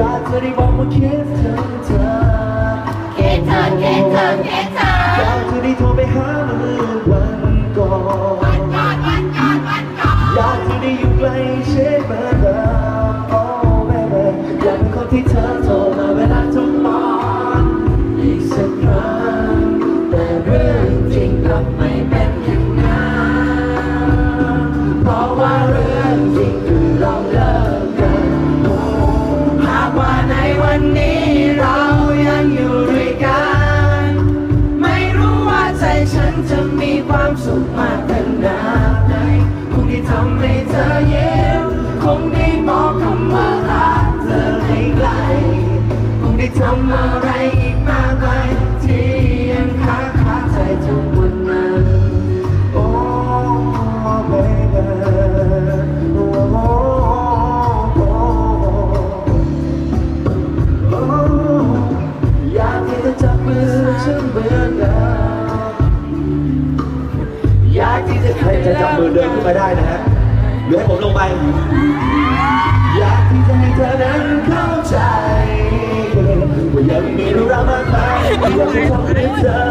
จะได้บอกว่าคิดถึงเธอคิดถึงคิดถึงคิดถึงอยากจะได้โทรไปหาเมื่อวันก่อนวันก่อนวันก่อนวันก่อนอยากจะได้อยู่ใกล้เช่นเหมือนเดิมโอ้ baby อยากเป็นคนที่เธอโทร จะมีความสุขมากขนาดไหนคงได้ทำให้เธอยิ้มคงได้บอกคำว่ารักเธอให้ไกลคงได้ทำอะไรอีกมากมายที่ยังค้างคาใจทุกวันนั้นโอ้ baby โอ้โอ้โอ้โอ้อยากที่จะจับมือฉันเหมือนเดิม ยากที่จะใครจะจับมือเดินขึ้นมาได้นะฮะหรือให้ผมลงไป อยากที่จะให้เธอนั้นเข้าใจว่ายังมีเรื่องราวมากมายที่อยากจะทำให้เธอ